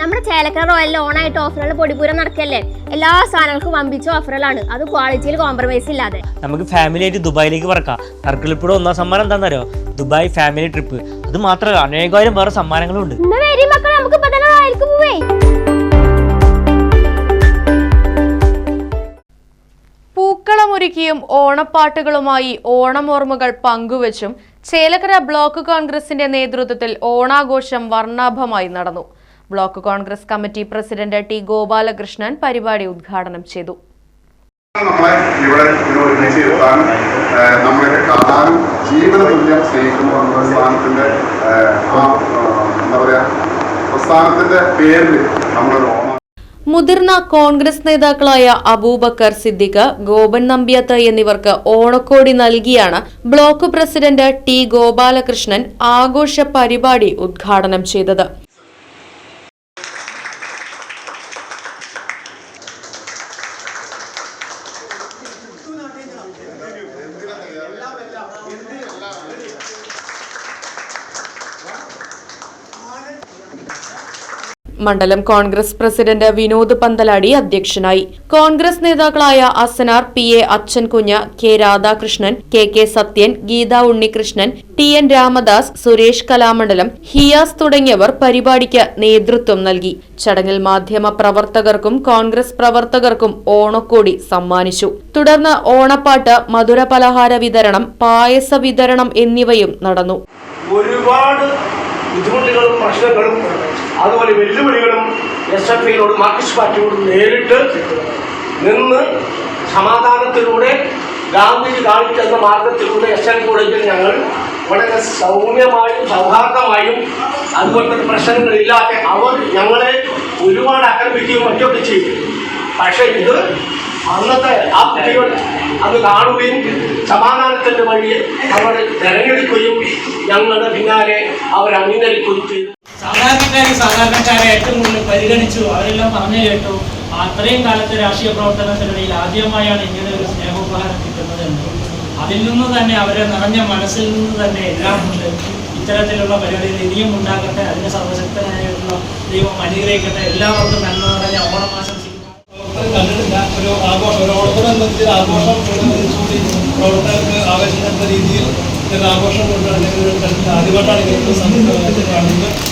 നമ്മുടെ ചേലക്കര റോയലിൽ ഓണായിട്ട് ഓഫറുകൾ പൊടിപൂരം നടക്കല്ലേ? എല്ലാ സാധനങ്ങൾക്കും വമ്പിച്ച ഓഫറുകളാണ്. അത് ക്വാളിറ്റിയിൽ കോംപ്രമൈസ് ഇല്ലാതെ. നമുക്ക് ഫാമിലി ആയിട്ട് ദുബായിലേക്ക് പറക്കാം. നറുക്കിളിപ്പൂടെ ഒന്നാം സമ്മാനം എന്താണെന്നറിയോ ദുബായ് ഫാമിലി ട്രിപ്പ് അത് മാത്രമല്ല അനേകായിരം വേറെ സമ്മാനങ്ങളും ഉണ്ട് മക്കളെ നമുക്ക് ഇപ്പൊ തന്നെ റോയൽക്ക് പോവേ. പൂക്കളമൊരുക്കിയും ഓണപ്പാട്ടുകളുമായി ഓണമോർമ്മകൾ പങ്കുവച്ചും ചേലക്കര ബ്ലോക്ക് കോൺഗ്രസിന്റെ നേതൃത്വത്തിൽ ഓണാഘോഷം വർണാഭമായി നടന്നു. Block Congress committee president T Gopalakrishnan പരിപാടി ഉദ്ഘാടനം ചെയ്തു. നമ്മളെ ഇവിടെ ഒരുമിച്ച് കാണാനും ജീവന തുല്യം സ്നേഹിക്കുന്നു ആ എന്താ പേരിൽ നമ്മളൊരു മുതിർന്ന കോൺഗ്രസ് നേതാക്കളായ അബൂബക്കർ സിദ്ദിഖ് ഗോപൻ നമ്പ്യാത്ത് എന്നിവർക്ക് ഓണക്കോടി നൽകിയാണ് ബ്ലോക്ക് പ്രസിഡന്റ് ടി ഗോപാലകൃഷ്ണൻ ആഘോഷ പരിപാടി ഉദ്ഘാടനം ചെയ്തത്. verdad, verdad. മണ്ഡലം കോൺഗ്രസ് പ്രസിഡന്റ് വിനോദ് പന്തലാടി അധ്യക്ഷനായി. കോൺഗ്രസ് നേതാക്കളായ Asanar P A Achankunju K Radhakrishnan K K Sathyan Geetha Unnikrishnan T N Ramadas Suresh Kalamandalam Hiyas തുടങ്ങിയവർ പരിപാടിക്ക് നേതൃത്വം നൽകി. ചടങ്ങിൽ മാധ്യമ പ്രവർത്തകർക്കും കോൺഗ്രസ് പ്രവർത്തകർക്കും ഓണക്കോടി സമ്മാനിച്ചു. തുടർന്ന് ഓണപ്പാട്ട് മധുര പലഹാര വിതരണം പായസ വിതരണം എന്നിവയും നടന്നു. ഒരുപാട് ബുദ്ധിമുട്ടുകളും പ്രശ്നങ്ങളും അതുപോലെ വെല്ലുവിളികളും എസ് എഫ് ഐയോടും മാർക്സിസ്റ്റ് പാർട്ടിയോടും നേരിട്ട് നിന്ന് സമാധാനത്തിലൂടെ ഗാന്ധിജി കാണിച്ചെന്ന മാർഗത്തിലൂടെ എസ് എൻ കോളേജിൽ ഞങ്ങൾ വളരെ സൗമ്യമായും സൗഹാർദ്ദമായും അതുപോലത്തെ പ്രശ്നങ്ങളില്ലാതെ അവർ ഞങ്ങളെ ഒരുപാട് ആക്രമിക്കുകയും മറ്റൊക്കെ ചെയ്തു. പക്ഷേ ഇത് അന്നത്തെ ആ കുട്ടികൾ അത് കാണുകയും സമാധാനത്തിന്റെ വഴി അവർ തെരഞ്ഞെടുക്കുകയും ഞങ്ങളുടെ പിന്നാലെ അവർ അംഗീകരിക്കുകയും ചെയ്തു. സാധാരണക്കാരെ സാധാരണക്കാരെ ഏറ്റവും കൂടുതൽ പരിഗണിച്ചു. അവരെല്ലാം പറഞ്ഞു കേട്ടു അത്രയും കാലത്തെ രാഷ്ട്രീയ പ്രവർത്തനത്തിനിടയിൽ ആദ്യമായാണ് ഇങ്ങനെ ഒരു സ്നേഹോപഹാരം കിട്ടുന്നത് എന്ന്. അതിൽ നിന്ന് തന്നെ അവരെ നിറഞ്ഞ മനസ്സിൽ നിന്ന് തന്നെ എല്ലാം ഉണ്ട്. ഇത്തരത്തിലുള്ള പരിപാടികൾ ഇനിയും ഉണ്ടാകട്ടെ. അതിന് സർവശക്തനായിട്ടുള്ള ദൈവം അനുഗ്രഹിക്കട്ടെ. എല്ലാവർക്കും നന്മ നിറഞ്ഞ ഓണം ആശംസിക്കുന്നു. കണ്ടിട്ടില്ല. ഒരു ആഘോഷം ഒരു ഓണത്തോടനുബന്ധിച്ച് ഒരു ആഘോഷം പ്രവർത്തകർക്ക് രീതിയിൽ ആഘോഷം കൊണ്ടുവരുന്ന ആദ്യമായിട്ടാണ് കാണുന്നത്